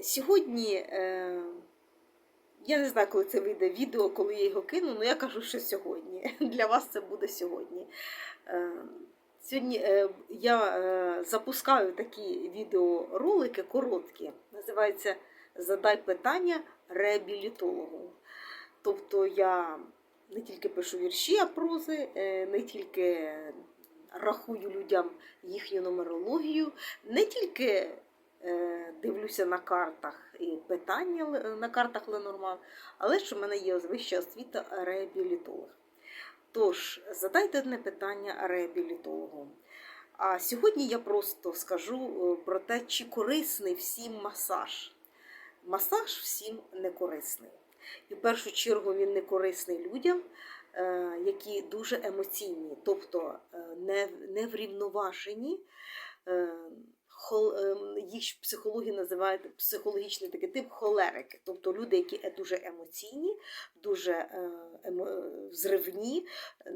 Сьогодні, е, я не знаю, коли це вийде відео, коли я його кину, але я кажу, що сьогодні. Для вас це буде сьогодні. Е, Сьогодні е, я запускаю такі відеоролики короткі. Називається Задай питання реабілітологу. Тобто я не тільки пишу вірші, а прози, не тільки рахую людям їхню нумерологію, не тільки дивлюся на картах і питання на картах Ленорман, але що в мене є вища освіта реабілітолог. Тож, задайте одне питання реабілітологу. А сьогодні я просто скажу е, про те, чи корисний всім масаж. Масаж всім не корисний. І в першу чергу він не корисний людям, е, які дуже емоційні, тобто е, не, не врівноважені. е, хол- е, Їх психологи називають психологічний такий тип холерики, тобто люди, які е- дуже емоційні, дуже е, емо- взривні, е,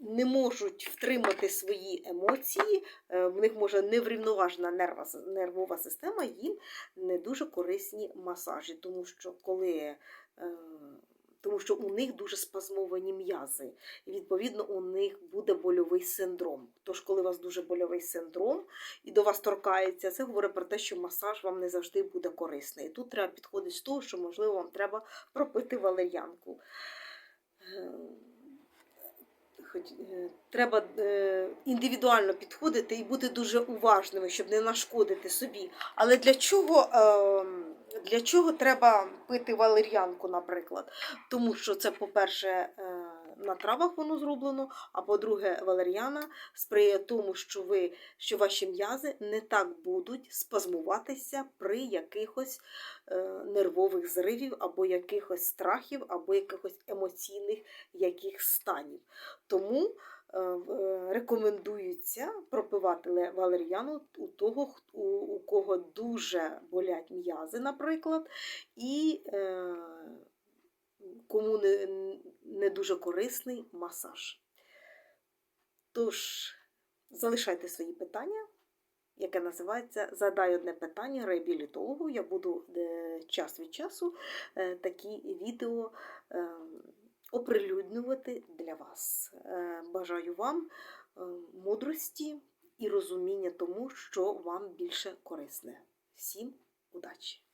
не можуть втримати свої емоції, е, в них може неврівноважена нерва, нервова система, їм не дуже корисні масажі, тому що коли е, тому що у них дуже спазмовані м'язи, і відповідно у них буде больовий синдром. Тож, коли у вас дуже больовий синдром і до вас торкається, це говорить про те, що масаж вам не завжди буде корисний. І тут треба підходити з того, що можливо вам треба пропити валер'янку. Хоч е, треба е, індивідуально підходити і бути дуже уважними, щоб не нашкодити собі. Але для чого, е, для чого треба пити валер'янку, наприклад? Тому що це, по-перше, е, на травах воно зроблено, а по-друге, валер'яна сприяє тому, що ви що ваші м'язи не так будуть спазмуватися при якихось е, нервових зривів, або якихось страхів, або якихось емоційних яких станів. Тому е, е, рекомендується пропивати ле- валер'яну у того, у, у кого дуже болять м'язи, наприклад, і е, кому не, не дуже корисний масаж. Тож, залишайте свої питання, яке називається Задай одне питання реабілітологу. Я буду е, час від часу е, такі відео е, оприлюднювати для вас. Бажаю вам мудрості і розуміння тому, що вам більше корисне. Всім удачі!